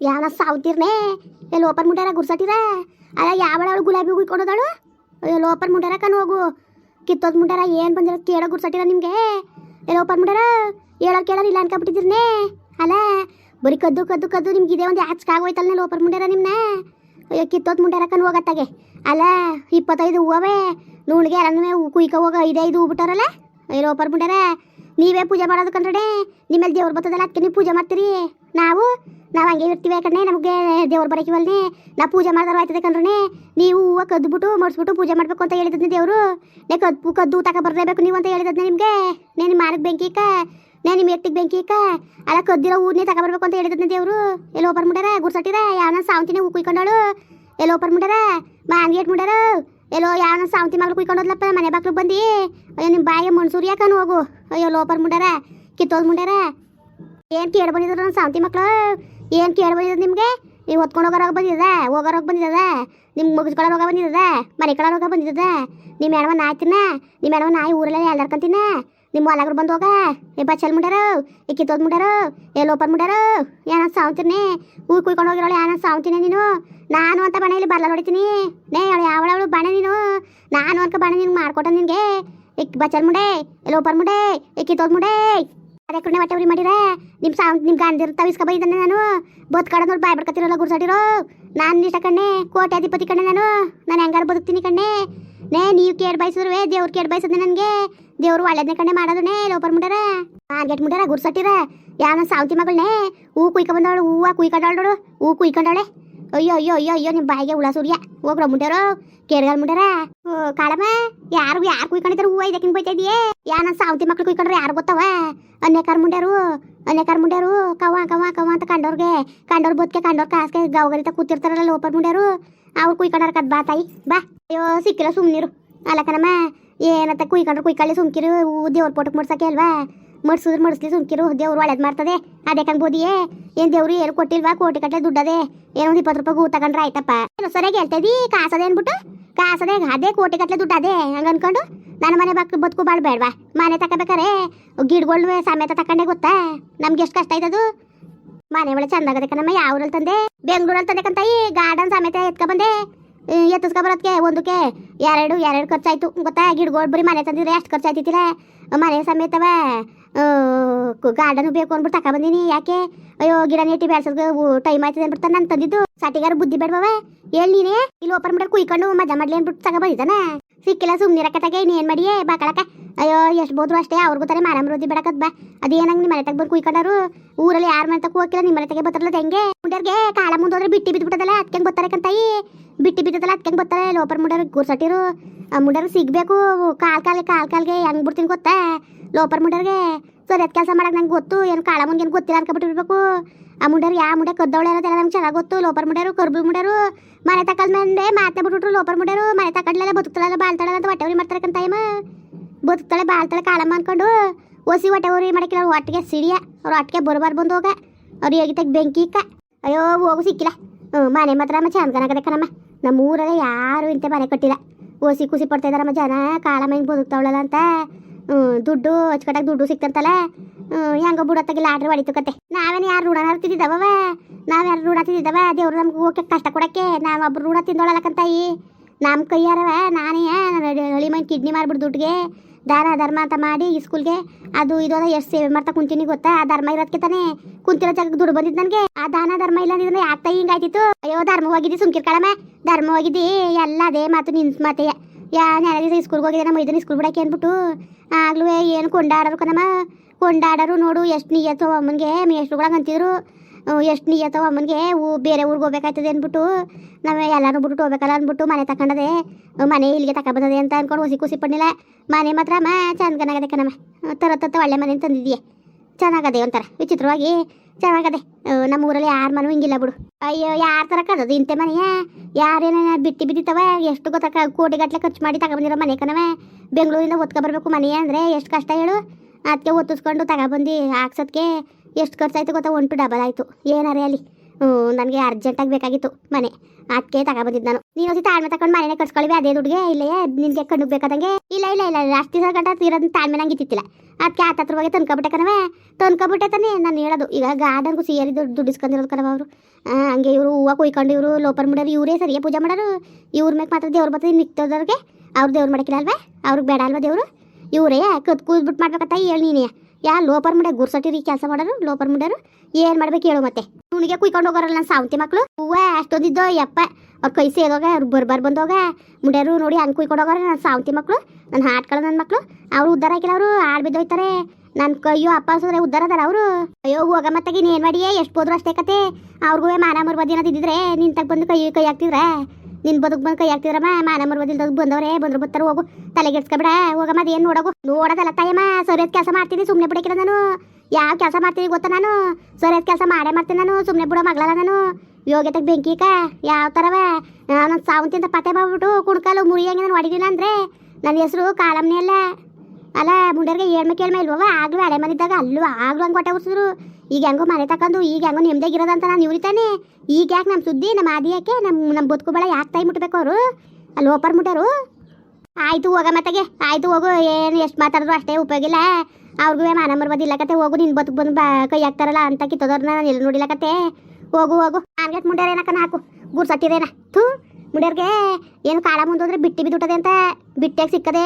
ಯಾವನ ಸಾವ್ತಿರ್ನೇ? ಎಲ್ಲ ಓಪನ್ ಮುಂಡ್ಯಾರ ಗುರ್ಸಟ್ಟಿರ ಅಲ್ಲ ಯಾವಳ ಗುಲಾಬಿ ಹೂ ಕೊಡೋದಾಳು ಎಲ್ಲಿ ಓಪನ್ ಮುಂಡ್ಯಾರ ಕಣ್ ಹೋಗು. ಕಿತ್ತೋದ್ ಮುಂಡ್ಯಾರ ಏನು ಬಂದಿರೋ ಕೇಳೋ ಗುರ್ಸಟ್ಟಿರ ನಿಮಗೆ? ಎಲ್ಲ ಓಪನ್ ಮುಂಡ್ಯಾರ ಹೇಳೋ ಕೇಳೋರು ಇಲ್ಲ ಅನ್ಕೊಬಿಟ್ಟಿದ್ದೀರ್ನೇ ಅಲ್ಲ, ಬರೀ ಕದ್ದು ಕದ್ದು ಕದ್ದು ನಿಮ್ಗೆ ಇದೇ ಒಂದು ಆಗೋಯ್ತಲ್ಲ ಓಪನ್ ಮುಂಡ್ಯಾರ ನಿಮ್ಮನ್ನ ಅಯ್ಯೋ, ಕಿತ್ತೋದ್ ಮುಂಡ್ಯಾರ ಕಣ್ ಹೋಗತ್ತಾಗೆ. ಅಲ್ಲ, ಇಪ್ಪತ್ತೈದು ಹೂವೇ ನುಣ್ಗೆ ಎಲ್ಲನೂ ಕುಯ್ಕ ಹೋಗ ಐದೈದು ಹೂ ಬಿಟ್ಟಾರಲ್ಲ ಅಯ್ಯ ಓಪನ್ ಮುಂಡ್ಯಾರ ನೀವೇ ಪೂಜೆ ಮಾಡೋದು ಕಂಡ್ರೆ ನಿಮ್ಮಲ್ಲಿ ದೇವ್ರು ಬರ್ತದಲ್ಲ, ಅದಕ್ಕೆ ನೀವು ಪೂಜೆ ಮಾಡ್ತೀರಿ. ನಾವು ನಾವು ಹಂಗೆ ಇರ್ತೀವಿ ಯಾಕಂದ್ರೆ ನಮಗೆ ದೇವ್ರು ಬರೋಕಿವಲ್ನೇ ನಾವು ಪೂಜೆ ಮಾಡಿದ್ರೆ ಆಯ್ತದೆ ಕಂಡ್ರೆ ನೀವು ಹೂವು ಕದ್ದುಬಿಟ್ಟು ಮಡಿಸ್ಬಿಟ್ಟು ಪೂಜೆ ಮಾಡಬೇಕು ಅಂತ ಹೇಳಿದ್ನೆ ದೇವರು. ನೇ ಕದ್ದು ಕದ್ದು ತಕ ಬರಲೇಬೇಕು ನೀವು ಅಂತ ಹೇಳಿದ್ನೆ ನಿಮಗೆ. ನೀನು ನಿಮ್ಮ ಮಾರಕ್ಕೆ ಬೆಂಕಿ ಕಾ ನೇ ನಿಮ್ಮ ಎಟ್ಟಿಗೆ ಬೆಂಕಿ ಇಕ್ಕ ಅಲ್ಲ ಕದ್ದಿರೋ ಊರ್ನೇ ತಕ ಬರಬೇಕು ಅಂತ ಹೇಳಿದ್ನೆ ದೇವರು. ಎಲ್ಲೋ ಓಪರ್ ಮುಡ್ಯಾರ ಗುರ್ಸಟ್ಟಿರ ಯಾವನ ಸಾವಂತಿನೇ ಹೂ ಕುಯ್ಕೊಂಡಾಳು. ಎಲ್ಲೋ ಓಪರ್ ಮುಡ್ಯಾರ ಮಾನ್ಗೇಟ್ ಮುಡ್ಯಾರ ಎಲ್ಲೋ ಯಾವನ ಸಾವಂತಿ ಮಗಳು ಕುಯ್ಕೊಂಡೋದ್ಲಪ್ಪ, ಮನೆ ಬಾಕ್ಲಿಗೆ ಬಂದು. ಅಯ್ಯೋ ನಿಮ್ಮ ಬಾಯಿಗೆ ಮಣ್ಸೂರಿ ಯಾಕನು ಹೋಗು. ಅಯ್ಯೋ ಲೋಪರ್ ಮುಂಡ್ಯಾರ ಕಿತ್ತೋದ್ ಮುಂಡ್ಯಾರ ಏನು ಕೇಳಿ ಬಂದಿದ್ರು ನನ್ನ ಮಕ್ಕಳು ಏನು ಕೇಳಿ ಬಂದಿದ್ರು ನಿಮಗೆ? ನೀವು ಹೊತ್ಕೊಂಡು ಹೋಗೋರಾಗ ಬಂದಿದ ಹೋಗೋರಾಗ ಬಂದಿದ. ನಿಮ್ಗೆ ಮುಗಿಸ್ಕೊಳ್ಳೋ ರೋಗ ಮನೆ ಕಳ ರೋಗ ಬಂದಿದ. ನಿಮ್ಮ ಹೆಣವ ನಾಯಿ ತಿನ್ನ ನಿಮ್ಮ ಹೆಣವ ನಾಯಿ ಊರಲ್ಲೇ ಎಲ್ದಾರ್ಕಂತಿನ ನಿಮ್ಮ ಹೊಲಗ್ರು ಬಂದು ಹೋಗ ಏ ಬಚ್ಚಲ್ ಮುಂಡ್ಯಾರು ಏ ಕಿತ್ತೋದ್ ಮುಂಡ್ಯಾರು ಏ ಲೋಪರ್ ಮುಂಡ್ಯಾರು. ಏನ ಸಾವಂತಿರ್ನಿ ಹೂ ಕುಯ್ಕೊಂಡು ಹೋಗಿರೋಳು ಏನ ಸಾವಂತಿನೇ ನೀನು. ನಾನು ಅಂತ ಬಣೆಯಲ್ಲಿ ಬರ್ಲ ಹೊಡಿತೀನಿ. ನೇ ಅವಳು, ಯಾವಳವಳು ಬಣೆ ನೀನು. ನಾನು ಅಂತ ಬಣೆ ನಿನ್ಗೆ ಮಾಡ್ಕೊಟ್ಟ ನಿನಗೆ. ಇಕ್ ಬಚ್ಚಲ್ ಮುಂಡೆ ಲೋಪರ್ ಮುಂಡೆ ಇಕ್ಕಿತೋದ್ ಮುಂಡೆ. ಅದೇ ಕಣ್ಣೆ ಹೊಟ್ಟೆ ಮಾಡಿರ? ನಿಮ್ಮ ಸಾವ್ ನಿಮ್ಮ ಗಂಡಿರ್ ತವಿಸ್ಕ ಬೈದನೆ ನಾನು? ಬೋತ್ ಕಡೆ ನೋಡಿ ಬಾಯ್ ಬಡ್ಕತ್ತಿರಲ್ಲ ನಾನು ಇಷ್ಟ ಕಣ್ಣೆ ಕೋಟ್ಯಾಧಿಪತಿ ಕಣ್ಣೆ ನಾನು. ನಾನು ಹೆಂಗಾರ ಬದುಕ್ತೀನಿ ಕಣ್ಣೆ? ನೇ, ನೀವು ಕೇಡ್ ಬಯಸಿದ್ರುವೆ, ದೇವ್ರು ಕೇಡ್ ಬಯಸದ್ನೆ ನನಗೆ. ದೇವ್ರು ಒಳ್ಳೆದನೆ ಕಣ್ಣೆ ಮಾಡೋದನ್ನೇ ಲೋಪರ್ ಮುಂಡಾರ ಮಾರ್ಗೆಟ್ ಮುಂಡಾರ ಗುರ್ಸಟ್ಟಿರ ಯಾವ ಸಾವ್ತಿ ಮಗಳನ್ನೇ ಹೂ ಕುಯ್ಕ ಬಂದವಳು, ಹೂವ ನೋಡು. ಹೂ ಕುಯ್ಕೊಂಡಾಳೆ. ಅಯ್ಯೋ ಅಯ್ಯೋ ಅಯ್ಯೋ ಅಯ್ಯೋ ನಿಮ್ಮ ಬಾಯಿಗೆ ಹುಳ ಸುರಿಯ. ಹೋಗ್ರ ಮುಂಡ್ಯಾರೋ ಕೇಡ್ಗಾಲ್ ಮುಂಡ್ಯಾರ ಕಾಳಮ್ಮ, ಯಾರು ಯಾರು ಕುಯ್ಕೊಂಡಿದ್ದಾರೆ ಹೂವ ಇದಕ್ಕೆ ಬೈತಾ ಇದೆಯೇ? ನನ್ನ ಸಾವತಿ ಮಕ್ಳು ಕುಯ್ಕೊಂಡ್ರೆ ಯಾರು ಗೊತ್ತವ? ಅನ್ಯಕಾರ್ ಮುಂಡ್ಯಾರು ಅನ್ಯಕಾರ ಮುಂಡ್ಯಾರು ಕವ ಕವ ಕವ ಅಂತ ಕಂಡವ್ರಿಗೆ ಕಂಡವ್ರ ಬದುಕೆ ಕಂಡವ್ರ ಕಾಸ್ಗೆ ಗಾವಗಲಿತ ಕೂತಿರ್ತಾರಲ್ಲ ಲೋಪರ್ ಮುಂಡ್ಯಾರು ಅವ್ರು ಕುಯ್ಕೊಂಡಾರ ಕದ್ ಬಾ ತಾಯಿ, ಬಾ. ಅಯ್ಯೋ, ಸಿಕ್ಕಿಲ್ಲ ಸುಮ್ನಿರು. ಅಲ್ಲ ಕಣಮ್ಮ ಏನತ್ತ ಕುಯ್ಕೊಂಡ್ರೆ ಕುಯ್ಕೊಳ್ಳಿ ಸುಮ್ಕಿರು ದೇವ್ರ ಪೋಟಕ್ ಮುಡ್ಸಕ್ಕೆ ಅಲ್ವಾ? ಮಡ್ಸಿದ್ರು ಮಡ್ಸ್ಲಿ ಸುಮ್ಕಿರು, ದೇವ್ರು ಒಳ್ಳೇದು ಮಾಡ್ತದೆ. ಅದೇ ಬೋದಿಯೇ? ಏನ್ ದೇವ್ರು ಏನು ಕೊಟ್ಟಿಲ್ವಾ? ಕೋಟಿ ಕಟ್ಟಲೆ ದುಡ್ಡದೆ. ಏನೋ ಒಂದು ಇಪ್ಪತ್ತು ರೂಪಾಯಿ ಹೂ ತಗೊಂಡ್ರೆ ಆಯ್ತಪ್ಪ. ಸರಿಯಾಗಿ ಹೇಳ್ತದಿ ಕಾಸದೇ ಅನ್ಬಿಟ್ಟು? ಕಾಸದೆ ಅದೇ ಕೋಟಿ ಕಟ್ಟಲೆ ದುಡ್ಡು ಅದೇ ಹಂಗ ಅನ್ಕೊಂಡು ನನ್ನ ಮನೆ ಬಕ್ ಬದುಕು ಬಾಳ್ ಬೇಡ್ವಾ ಮನೆ ತಗೋಬೇಕಾರೆ ಗಿಡಗಳು ಸಮೇತ ತಕೊಂಡೆ ಗೊತ್ತಾ? ನಮ್ಗೆ ಎಷ್ಟು ಕಷ್ಟ ಆಯ್ತದು? ಮನೆ ಒಳ್ಳೆ ಚಂದಾಗದೆ ನಮ್ಮ ಯಾವ್ರಲ್ಲಿ ತಂದೆ? ಬೆಂಗಳೂರಲ್ಲಿ ತಂದೆ ಕಂತಾಯಿ ಗಾರ್ಡನ್ ಸಮೇತ ಎತ್ಕ ಬಂದೆ. ಎತ್ತಿಸ್ಕೊ ಬರೋದಕ್ಕೆ ಒಂದಕ್ಕೆ? ಎರಡು ಎರಡು ಖರ್ಚಾಯ್ತು. ಗೊತ್ತಾ? ಗಿಡಗಳು ಬರೀ ಮನೆ ತಂದಿದ್ರೆ ಎಷ್ಟು ಖರ್ಚಾಯ್ತಿತ್ತಿಲ್ಲ ಮನೆ ಸಮೇತವ? ಗಾರ್ಡನ್ ಬೇಕು ಅಂದ್ಬಿಟ್ಟು ತಕ ಬಂದೀನಿ. ಯಾಕೆ? ಅಯ್ಯೋ, ಗಿಡ ನೆಟ್ಟಿ ಬೆಳೆಸೋದು ಟೈಮ್ ಆಯ್ತದೆ ಅಂದ್ಬಿಟ್ಟು ನಾನು ತಂದಿದ್ದು ಸಾಟಿಗಾರ ಬುದ್ಧಿ ಬೇಡವವ. ಹೇಳಿ ನೀನೇ? ಇಲ್ಲಿ ಓಪನ್ ಮಾಡಿ ಕುಯ್ಕೊಂಡು ಮಜಾ ಮಾಡ್ಲಿ ಅಂದ್ಬಿಟ್ಟು ತಕ ಬಂದಿದ್ದಾನೆ. ಸಿಕ್ಕಿಲ್ಲ ಸುಮ್ಮನೆ ತಗೆ ಇನ್ನೇನ್ ಮಾಡಿಯೇ? ಬಾಕಳಕ ಅಯ್ಯೋ, ಎಷ್ಟು ಬೋದ್ರು ಅಷ್ಟೇ. ಅವ್ರಿಗೂ ತಾನೇ ಮಾರಾಮ್ ರೋದಿ ಬೇಡಕದ್ ಬಾ. ಅದೇನಂಗ ನಿಮ್ಮ ಮನೆ ತಗ ಬಂದು ಕುಯ್ಕೊಂಡಾರು. ಊರಲ್ಲಿ ಯಾರ ಮನೆ ತಗ ಹೋಗಿಲ್ಲ ನಿಮ್ಮ ಮನೆ ತಗೆ ಬತ್ತಲ್ಲ ಹೆಂಗೆ? ಮುಂಡರ್ಗೆ ಕಾಲ ಮುಂದೋದ್ರೆ ಬಿಟ್ಟಿ ಬಿದ್ದುಬಿಟ್ಟದಲ್ಲ ಅದಕ್ಕೆ ಗೊತ್ತಾರೆ ಕಂತಾಯಿ. ಬಿಟ್ಟಿ ಬಿದ್ದದಲ್ಲ ಅದಕ್ಕೆ ಗೊತ್ತಾರೆ ಲೋಪರ್ ಮುಂಡರ್ ಗುರ್ಸಟ್ಟಿರು. ಆ ಮುಂಡರ್ ಸಿಗ್ಬೇಕು. ಕಾಲ್ ಕಾಲ್ಗೆ ಕಾಲ್ ಕಾಲ್ಗೆ ಹೆಂಗ್ ಬಿಡ್ತೀನಿ ಗೊತ್ತಾ? ಲೋಪರ್ ಮುಂಡರ್ಗೆ ಸರಿ ಎತ್ ಕೆಲಸ ಮಾಡಕ್ ನಂಗೆ ಗೊತ್ತು, ಏನು ಕಾಳ ಏನು ಗೊತ್ತಿಲ್ಲ ಅನ್ಕೊಬಿಟ್ಟಿರ್ಬೇಕು. ಆ ಮುಂಡರು ಯಾವ ಮುಂಡೆ ಕದ್ದವಳೆ ಇರೋದೆಲ್ಲ ನಂಗೆ ಚೆನ್ನಾಗಿ ಗೊತ್ತು. ಲೋಪರ್ ಮುಂಡರು, ಕರ್ಬು ಮುಂಡರು, ಮನೆ ತಕ್ಕಲ್ ಮೇಲೆ ಮಾತೆ ಬಿಟ್ಬಿಟ್ರು ಲೋಪರ್ ಮುಂಡರು. ಮನೆ ತಕ್ಕಡ್ಲೆಲ್ಲ ಬದುಕ್ತಾಳಲ್ಲ, ಬಾಳ್ತಾಳಲ್ಲ ಅಂತ ಹೊಟ್ಟೆ ಉರಿ ಮಾಡ್ತಾರೆ ಟೈಮ್ ಬದುಕ್ತಾಳೆ, ಬಾಳ್ತಾಳೆ ಕಾಳಮ್ಮ ಅನ್ಕೊಂಡು ಒಸಿ ಹೊಟ್ಟೆ ಊರಿ ಮಾಡಕ್ಕಿಲ್ಲ ಅವ್ರು ಒಟ್ಟಿಗೆ ಸಿಡಿಯ, ಅವ್ರು ಒಟ್ಟಿಗೆ ಬರಬಾರ್ದು ಬಂದು ಹೋಗ. ಅವ್ರು ಹೇಗಿತ್ತಾಗ ಬೆಂಕಿ ಇಕ್ಕ. ಅಯ್ಯೋ, ಹೋಗು, ಸಿಕ್ಕಿಲ್ಲ. ಹ್ಞೂ ಮನೆ ಮಾತ್ರ ಅಮ್ಮ ಚಂದನಾಗದೆ ಕಣಮ್ಮ. ನಮ್ಮ ಊರಲ್ಲಿ ಯಾರು ಇಂತೆ ಮನೆ ಕಟ್ಟಿಲ್ಲ. ಓಸಿ ಖುಷಿ ಪಡ್ತಾ ಇದಾರಮ್ಮ ಜನ. ಕಾಳಮ್ಮ ಹಿಂಗೆ ಬದುಕ್ತಾವಳಲ್ಲ ಅಂತ. ದುಡ್ಡು, ಅಚ್ಚುಕಟ್ಟಾಗಿ ದುಡ್ಡು ಸಿಕ್ತಂತಲ್ಲ ಹೆಂಗ ಬುಡತ್ತಾಗಿ ಲಾಟ್ರಿ ಹೊಡಿತು ಕತೆ ನಾವೇನು ಯಾರು ರೂಢ ತಿದ್ದಿದ್ದವ ನಾವ್ಯಾರು ಯಾರು ಋಣ ತಿದ್ದಿದ್ದವ ದೇವ್ರು ನಮ್ಗೆ ಹೋಗಕ್ಕೆ ಕಷ್ಟ ಕೊಡಕ್ಕೆ ನಾವು ಒಬ್ರು ರೂಢ ತಿಂದೊಳಲಕ್ಕಂತಾಯಿ. ನಮ್ಮ ಕೈಯಾರವ, ನಾನೇ ಹಳಿ ಕಿಡ್ನಿ ಮಾಡ್ಬಿಟ್ಟು ದುಡ್ಡಿಗೆ. ದಾನ, ಧರ್ಮ ಅಂತ ಮಾಡಿ ಈ ಸ್ಕೂಲ್ಗೆ ಅದು ಇದು ಎಷ್ಟು ಸೇವೆ ಮಾಡ್ತಾ ಕುಂತೀನಿ ಗೊತ್ತಾ? ಆ ಧರ್ಮ ಇರೋದಕ್ಕೆ ತಾನೇ ಕುಂತಿರೋ ಜಾಗಕ್ಕೆ ದುಡ್ಡು ಬಂದಿದ್ದು ನನಗೆ. ಆ ದಾನ, ಧರ್ಮ ಇಲ್ಲ ಅಂದ್ರೆ ಯಾಕೆ ಹಿಂಗಾಯ್ತಿತ್ತು. ಅಯ್ಯೋ ಧರ್ಮ ಹೋಗಿದ್ದಿ ಸುಮ್ಕಿರ್ ಧರ್ಮ ಎಲ್ಲ ಅದೇ ಮಾತು ನಿನ್ ಮಾತೆಯ ಯಾ ದಿವಸ ಸ್ಕೂಲ್ಗೆ ಹೋಗಿದ್ದೆ, ನಮ್ಮ ಇದನ್ನ ಸ್ಕೂಲ್ ಬಿಡಕ್ಕೆ ಅಂದ್ಬಿಟ್ಟು ಆಗ್ಲೂ ಏನು ಕೊಂಡಾಡೋರು ಕಣಮ್ಮ? ಕೊಂಡಾಡೋರು ನೋಡು, ಎಷ್ಟು ನಿಯತ್ತು ಅಮ್ಮನಿಗೆ. ಮೇಷ್ಟ್ರುಗಳಂಗೆ ಅಂತಿದ್ರು ಎಷ್ಟು ನಿಯತ್ತವ ಅಮ್ಮನಿಗೆ? ಊ, ಬೇರೆ ಊರಿಗೆ ಹೋಗ್ಬೇಕಾಯ್ತದೆ ಅಂದ್ಬಿಟ್ಟು, ನಾವು ಎಲ್ಲರೂ ಬಿಟ್ಟು ಹೋಗ್ಬೇಕಲ್ಲ ಅಂದ್ಬಿಟ್ಟು ಮನೆ ತಕೊಂಡದೆ ಮನೆ ಇಲ್ಲಿಗೆ ತಕ ಬಂದದೆ ಅಂತ ಅಂದ್ಕೊಂಡು ಹೊಸಿ ಖುಷಿ ಪಡ್ಲಿಲ್ಲ ಮನೆ ಮಾತ್ರ ಅಮ್ಮ ಚಂದಗನಾಗದೆ ಕಣಮ್ಮ. ತರ ತತ್ತ ಒಳ್ಳೆ ಮನೆ ತಂದಿದ್ದೀಯ. ಚೆನ್ನಾಗದೆ ಒಂಥರ ವಿಚಿತ್ರವಾಗಿ ಚೆನ್ನಾಗದೆ. ನಮ್ಮ ಊರಲ್ಲಿ ಯಾರ ಮನೂ ಹಿಂಗಿಲ್ಲ ಬಿಡು. ಅಯ್ಯೋ, ಯಾರ ಥರ ಕದದು ಇಂತೆ ಮನೆಯ ಯಾರೇನ ಬಿಟ್ಟಿ ಬಿದ್ದಿತ್ತವ ಎಷ್ಟು ಗೊತ್ತಾಗ ಕೋಟಿ ಗಟ್ಟಲೆ ಖರ್ಚು ಮಾಡಿ ತಗೊಬಂದಿರೋ ಮನೆ ಕನವೆ ಬೆಂಗಳೂರಿಂದ ಬರಬೇಕು ಮನೆಯ ಅಂದರೆ ಎಷ್ಟು ಕಷ್ಟ ಹೇಳು. ಅದಕ್ಕೆ ಒತ್ತಿಸ್ಕೊಂಡು ತಗೊಬಂದು ಹಾಕ್ಸೋದಕ್ಕೆ ಎಷ್ಟು ಖರ್ಚಾಯ್ತು ಗೊತ್ತಾ? ಒಂಟು ಡಬಲ್ ಆಯಿತು. ಏನಾರೇ ಅಲ್ಲಿ? ನನಗೆ ಅರ್ಜೆಂಟಾಗಿ ಬೇಕಾಗಿತ್ತು ಮನೆ. ಅದಕ್ಕೆ ತಗೊಬಂದಿದ್ದು ನಾನು. ನೀನು ಹೊಸಿ ತಾಳ್ಮೆ ತಗೊಂಡು ಮನೆ ಕಟ್ಸ್ಕೊಳ್ವಿ ಅದೇ ದುಡ್ಗೆ, ಇಲ್ಲೇ ನಿನಗೆ ಕಣ್ಣು ಬೇಕಾದಂಗೆ ಇಲ್ಲ ಇಲ್ಲ ಇಲ್ಲ ಅಷ್ಟು ದಿವಸ ಗಂಟ ಇರೋದನ್ನ ತಾಳ್ಮೆ ನಂಗೆ ಇತ್ತಿಲ್ಲ ಅದಕ್ಕೆ ಆ ತತ್ರ ಹೋಗಿ ತಂದ್ಕೊಬಿಟ್ಟೆ ಕಣವೆ ತಂದ್ಕೊಬಿಟ್ಟೆ ತಾನೇ ನಾನು ಹೇಳೋದು. ಈಗ ಗಾರ್ಡನ್ಗೂ ಸೇರಿ ದುಡ್ಡು ದುಡ್ಡಿಸ್ಕೊಂಡಿರೋದು ಕಣವ ಅವರು. ಹಂಗೆ ಇವರು ಹೂವು ಕುಯ್ಕೊಂಡು ಇವರು ಲೋಪರ್ ಮಾಡೋರು ಇವರೇ ಸರಿಯೇ ಪೂಜೆ ಮಾಡೋರು. ಇವ್ರ ಮೇಲೆ ಮಾತ್ರ ದೇವ್ರು ಬರ್ತದೆ ನಿಕ್ತೋದವ್ರಿಗೆ ಅವ್ರು ದೇವ್ರು ಮಾಡಕ್ಕಿಲ್ಲ ಅಲ್ವೇ? ಅವ್ರಿಗೆ ಬೇಡ ಅಲ್ವಾ ದೇವರು? ಇವರೇ ಕತ್ ಕೂದ್ಬಿಟ್ಟು ಮಾಡ್ಬೇಕಂತ ಹೇಳಿ ನೀನೇ. ಯಾ ಲೋಪರ್ ಮಡ ಗುರ್ಸಟ್ಟಿರಿ ಕೆಲಸ ಮಾಡೋರು, ಲೋಪರ್ ಮುಂಡೆರು ಏನ್ ಮಾಡ್ಬೇಕು ಹೇಳು ಮತ್ತೆ. ತುಣಿಗೆ ಕುಯ್ಕೊಂಡು ಹೋಗೋರಲ್ಲ ನನ್ನ ಸಾವಂತಿ ಮಕ್ಕಳು ಹೂವ, ಅಷ್ಟೊಂದಿದ್ದೋ, ಯಪ್ಪ. ಅವ್ರ ಕೈ ಸೇದೋಗ ಬರ್ಬಾರ್ ಬಂದೋಗ, ಮುಂಡ್ಯಾರು ನೋಡಿ ಹಂಗೆ ಕುಯ್ಕೊಂಡು ಹೋಗೋರ ನನ್ನ ಸಾವಂತಿ ಮಕ್ಕಳು ನನ್ನ ಹಾಟ್ಗಳು ನನ್ನ ಮಕ್ಕಳು ಅವ್ರು ಉದ್ದಾರ ಹಾಕಿಲ್ಲ ಅವರು ಆಡ್ ಬಿದ್ದೋಯ್ತಾರೆ. ನನ್ನ ಕೈಯೋ ಅಪ್ಪ ಸೋದ್ರೆ ಉದ್ದಾರ ಅದಾರ ಅವರು. ಅಯ್ಯೋ ಹೋಗ ಮತ್ತಾಗಿ ಏನು ಮಾಡಿಯೇ? ಎಷ್ಟು ಹೋದ್ರು ಅಷ್ಟೇ ಕತೆ. ಅವ್ರಿಗೂ ಮಾನ ಮರ್ಬದಿ ಅನ್ನೋದು ಇದ್ದಿದ್ರೆ ನಿಂತಾಗ ಬಂದು ಕೈ ಕೈ ಹಾಕ್ತಿದ್ರೆ? ನಿನ್ ಬದುಕ್ ಬಂದ್ ಕೈ ಹಾಕ್ತಿದ್ರಮ್ಮ ಮಾನ ಮರ್ಬದಿಲ್ದ ಬಂದವ್ರೆ, ಬಂದ್ರು ಬರ್ತಾರೆ ಹೋಗು. ಹೋಗ ಹೋಗಮ್ಮ, ಅದೇನ್ ನೋಡೋಗು. ನೋಡೋದಲ್ಲ ತಾಯಮ್ಮ ಸರಿಯಾದ ಕೆಲಸ ಮಾಡ್ತೀನಿ ಸುಮ್ನೆ ಬಿಡಕಿರ ನಾನು. ಯಾವ ಕೆಲಸ ಮಾಡ್ತೀನಿ ಗೊತ್ತಾ ನಾನು? ಸರಿಯಾದ ಕೆಲಸ ಮಾಡೇ ಮಾಡ್ತೀನಿ ನಾನು, ಸುಮ್ನೆ ಬಿಡೋ ಮಗಳಲ್ಲ ನಾನು. ಯೋಗ್ಯತೆಗೆ ಬೆಂಕಿಕ ಯಾವ ಥರವ ನಾನು ಸಾವಂತಿಂದ ಪತ್ತೆ ಮಾಡ್ಬಿಟ್ಟು ಕುಣ್ಕಾಲು ಮುರಿಯಂಗೆ ನಾನು ಹೊಡಿಲಿಲ್ಲ ಅಂದರೆ ನನ್ನ ಹೆಸರು ಕಾಲಮ್ನೆ ಅಲ್ಲ. ಅಲ್ಲ, ಮುಂಡರ್ಗೆ ಏಳ್ಮೆ ಕೇಳ್ಮೆ ಇಲ್ವವ ಆಗ್ಲೂ ಹಳೆ ಮನಿದ್ದಾಗ ಅಲ್ಲೂ ಆಗ್ಲೂ ಹಂಗೆ ಹೊಟ್ಟೆ ಉರ್ಸಿದ್ರು. ಈಗ ಹೆಂಗೋ ಮನೆ ತಕೊಂಡು ಈಗ ಹೆಂಗೋ ನೆಮ್ಮದಿಯಾಗಿರೋದಂತ ನಾನು ಇವ್ರಿತಾನೆ. ಈಗ ಯಾಕೆ ನಮ್ಮ ಸುದ್ದಿ ನಮ್ಮ ಆದಿ ಯಾಕೆ ನಮ್ಮ ನಮ್ಮ ಬದುಕು ಬಳ ಯಾಕೆ ತಾಯಿ ಮುಟ್ಬೇಕು ಅವರು? ಅಲ್ಲಿ ಓಪರ್ ಮುಟ್ಟಾರು ಆಯಿತು ಹೋಗ ಮತ್ತೆಗೆ, ಆಯಿತು ಹೋಗು, ಏನು ಎಷ್ಟು ಮಾತಾಡಿದ್ರು ಅಷ್ಟೇ ಉಪಯೋಗಿಲ್ಲ ಅವ್ರಿಗೂ ಮಾನ ಮರ್ಬೋದಿಲ್ಲ ಕತೆ ಹೋಗು ನಿನ್ನ ಬದುಕು ಬಂದು ಬಾ, ಕೈ ಹಾಕ್ತಾರಲ್ಲ ಅಂತ ಕಿತ್ತೋದವ್ರನ್ನ ನಾನು ಎಲ್ಲಿ ನೋಡಿಲ್ಲ ಕತೆ ಹೋಗು. ಹೋಗು ಮುಂಡ್ಯಾರ ನಾಲ್ಕು ಹಾಕು. ಗುರ್ಸಟ್ಟಿದೇನ ಥೂ. ಮುಂಡ್ಯಾರ್ಗೆ ಏನು ಕಾಳ ಮುಂದೋದ್ರೆ ಬಿಟ್ಟಿ ಬಿದ್ದುಟದೆ ಅಂತ ಬಿಟ್ಟಿಯಾಗಿ ಸಿಕ್ಕದೆ.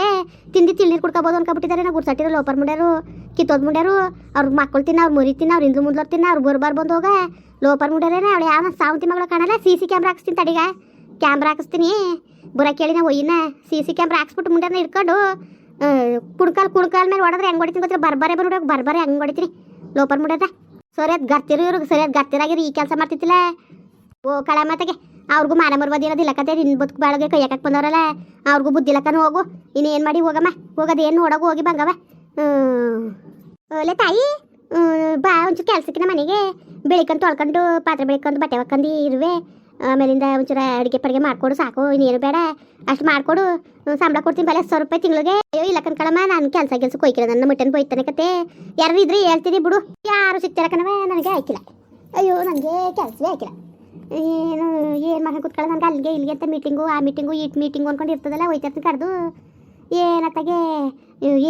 ತಿಂದು ತಿಳ್ನೀರು ಕುಡ್ಕೋಬೋದು ಅನ್ಕೊಬಿಟ್ಟಿದ್ದಾರೆ ನಾ ಗುರ್ಸಟ್ಟಿರೋ ಲೋಪರ್ ಮುಂಡ್ಯಾರು, ಕಿತ್ತೋದ್ ಮುಂಡ್ಯಾರು, ಅವ್ರ ಮಕ್ಕಳು ತಿನ್ನ, ಅವ್ರು ಮುರಿ ತಿನ್ನ, ಅವ್ರು ಇಂದ್ರು ಮುಂದ್ಲೋರ್ ತಿನ್ನ, ಅವ್ರು ಬರ್ಬಾರ್ ಬಂದು ಹೋಗ, ಲೋಪರ್ ಮುಂಡ್ಯಾರೇನೆ, ಅವಳು ಯಾವ ಸಾವಂತಿ ಮಗಳು ಕಾಣಲ್ಲ, ಸಿ ಸಿ ಕ್ಯಾಮ್ರಾ ಹಾಕ್ಸ್ತೀನಿ ತಡಿಗ. ಕ್ಯಾಮ್ರಾ ಹಾಕಿಸ್ತೀನಿ. ಬುರ ಕೇಳಿ ನಾವು ಒಯ್ಯಿನ, ಸಿ ಸಿ ಕ್ಯಾಮ್ರಾ ಹಾಕ್ಸ್ಬಿಟ್ಟು ಮುಂಡ್ಯಾರನ್ನ ಇಟ್ಕೊಂಡು ಕುಣ್ಕಾಲ್ ಕುಣ್ಕಾಲ್ ಮೇಲೆ ಹೊಡೆದ್ರೆ ಹೆಂಗ್ ಹೊಡಿತೀನಿ ಗೊತ್ತಿಲ್ಲ, ಬರ್ಬಾರೆ ಬರ್ಬಿಡೋಕೆ ಬರ್ಬಾರೆ ಹೆಂಗ್ ಹೊಡಿತೀನಿ. ಲೋಪರ್ ಮುಂಡ್ಯಾರ ಸರಿಯಾದ ಗರ್ತಿರು ಇವ್ರಿಗೆ ಸರಿಯಾದ ಗರ್ತಿರಾಗಿರಿ, ಈ ಕೆಲಸ ಮಾಡ್ತಿತ್ತಿಲ್ಲ. ಓ, ಕಳೆ ಮಾತೆಗೆ. ಅವ್ರಿಗೂ ಮಾನ ಮರ್ಬದಿ ಇರೋದಿಲ್ಲ ಕತೆ. ನಿನ್ ಬದುಕು ಬಾಳಗೆ ಕೈಯಕ್ಕೆ ಬಂದವರಲ್ಲ. ಅವ್ರಿಗೂ ಬುದ್ಧಿ ಲಕ್ಕನ ಹೋಗು. ಇನ್ನೇನು ಮಾಡಿ ಹೋಗಮ್ಮ. ಹೋಗೋದೇನು ನೋಡೋಗು ಹೋಗಿ ಬಂಗವ ಓಲೆ ತಾಯಿ ಬಾ ಒಂಚೂರು ಕೆಲಸಕ್ಕಿನ ಮನೆಗೆ. ಬೆಳಿಕೊಂಡು ತೊಳ್ಕೊಂಡು, ಪಾತ್ರೆ ಬೆಳಿಕೊಂಡು ಬಟ್ಟೆ ಹಾಕೊಂಡು ಇರುವೆ. ಆಮೇಲಿಂದ ಒಂಚೂರು ಅಡುಗೆ ಪಡಿಗೆ ಮಾಡ್ಕೊಡು ಸಾಕು. ಇನ್ನೇನು ಬೇಡ. ಅಷ್ಟು ಮಾಡ್ಕೊಡು. ಸಂಬಳ ಕೊಡ್ತೀನಿ ಬಲೆ ಸಾವಿರ ರೂಪಾಯಿ ತಿಂಗಳಿಗೆ. ಅಯ್ಯೋ, ಇಲ್ಲ ಕಣಮ್ಮ, ನಾನು ಕೆಲಸ ಕೆಲಸ ಕೊಯ್ಕಿಲ್ಲ. ನನ್ನ ಮುಟ್ಟನ್ ಬೈತಾನೆ ಕತೆ. ಯಾರು ಇದ್ರೆ ಹೇಳ್ತೀನಿ ಬಿಡು. ಯಾರು ಸಿಗ್ತಾರ ನನಗೆ ಆಯ್ಕಿಲ್ಲ. ಅಯ್ಯೋ, ನನಗೆ ಕೆಲಸವೇ ಆಯ್ಕಿಲ್ಲ. ಏನು ಏನು ಮಾಡಿ ಕುತ್ಕೊಳ್ಳೋದು ನನಗೆ ಅಲ್ಲಿಗೆ ಇಲ್ಲಿಗೆ ಅಂತ ಮೀಟಿಂಗು ಆ ಮೀಟಿಂಗು ಈ ಮೀಟಿಂಗು ಅಂದ್ಕೊಂಡು ಇರ್ತದಲ್ಲ ಹೋಯ್ತಿರ್ತೀನಿ ಕರೆದು, ಏನತ್ತಾಗೆ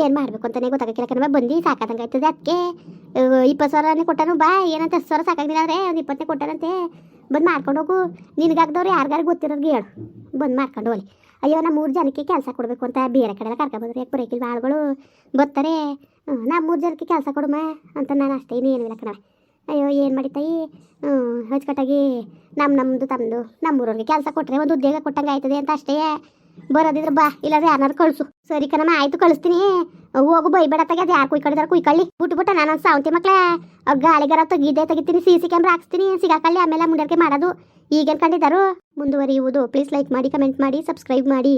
ಏನು ಮಾಡಬೇಕು ಅಂತಲೇ ಗೊತ್ತಾಗಕ್ಕಿಲ್ಲ. ಕಣವ ಬಂದು, ಸಾಕಾದಂಗೆ ಆಯ್ತದೆ ಅದಕ್ಕೆ ಇಪ್ಪತ್ತು ಸಾವಿರನೇ ಕೊಟ್ಟನು, ಬಾ, ಏನಂತ ಹತ್ತು ಸಾವಿರ ಸಾಕಾಗಿಲ್ಲ ಅಂದರೆ ಒಂದು ಇಪ್ಪತ್ತನೇ ಕೊಟ್ಟಾರಂತೆ ಬಂದು ಮಾಡ್ಕೊಂಡು ಹೋಗು. ನಿನಗಾಗ್ದವ್ರು ಯಾರಿಗಾರು ಗೊತ್ತಿರೋರ್ಗೆ ಹೇಳು. ಬಂದು ಮಾಡ್ಕೊಂಡು ಹೋಗಿ ಅಯ್ಯೋ ನಮ್ಮ ಮೂರು ಜನಕ್ಕೆ ಕೆಲಸ ಕೊಡಬೇಕು ಅಂತ ಬೇರೆ ಕಡೆ ಎಲ್ಲ ಕರ್ಕೊಬಂದ್ರೆ ಯಾಕೆ ಬರೋಕಿಲ್ವ ಆಳುಗಳು. ಬರ್ತಾರೆ ನಾ ಮೂರು ಜನಕ್ಕೆ ಕೆಲಸ ಕೊಡುಮ ಅಂತ ನಾನು ಅಷ್ಟೇ ಇನ್ನೇನು ಇಲ್ಲ ಕಣವ ಅಯ್ಯೋ, ಏನು ಮಾಡಿ ತಾಯಿ? ಅಚ್ಚುಕಟ್ಟಾಗಿ ನಮ್ಮ ನಮ್ಮದು ತಮ್ಮದು ನಮ್ಮೂರವ್ರಿಗೆ ಕೆಲಸ ಕೊಟ್ಟರೆ ಒಂದು ಉದ್ಯೋಗ ಕೊಟ್ಟಂಗೆ ಆಯ್ತದೆ ಅಂತ ಅಷ್ಟೇ. ಬರೋದಿದ್ರೆ ಬಾ, ಇಲ್ಲಾದ್ರೆ ಯಾರು ಕಳಿಸು. ಸರಿ ಕಣಮ್ಮ, ಆಯ್ತು, ಕಳಿಸ್ತೀನಿ. ಹೋಗು ಬೈಬೇಡ ತೆಗೆ ಅದು ಯಾರು ಕುಯ್ಕೊಳ್ಳಿದ್ರೆ ಕುಯ್ಕೊಳ್ಳಿ ಬಿಟ್ಟು ಬಿಟ್ಟು ನಾನು ಸಾವಂತಿ ಅವ್ರ ಗಾಳಿಗಾರ ತೆಗಿದೆ ತೆಗಿತೀನಿ, ಸಿ ಸಿ ಕ್ಯಾಮ್ರಾ ಹಾಕ್ಸ್ತೀನಿ ಸಿಗಾಕಳ್ಳಿ ಆಮೇಲೆ ಮುಂಡರ್ಗೆ ಮಾಡೋದು. ಈಗೇನು ಕಂಡಿದ್ದಾರು ಮುಂದುವರಿಯುವುದು. ಪ್ಲೀಸ್ ಲೈಕ್ ಮಾಡಿ ಕಮೆಂಟ್ ಮಾಡಿ ಸಬ್ಸ್ಕ್ರೈಬ್ ಮಾಡಿ.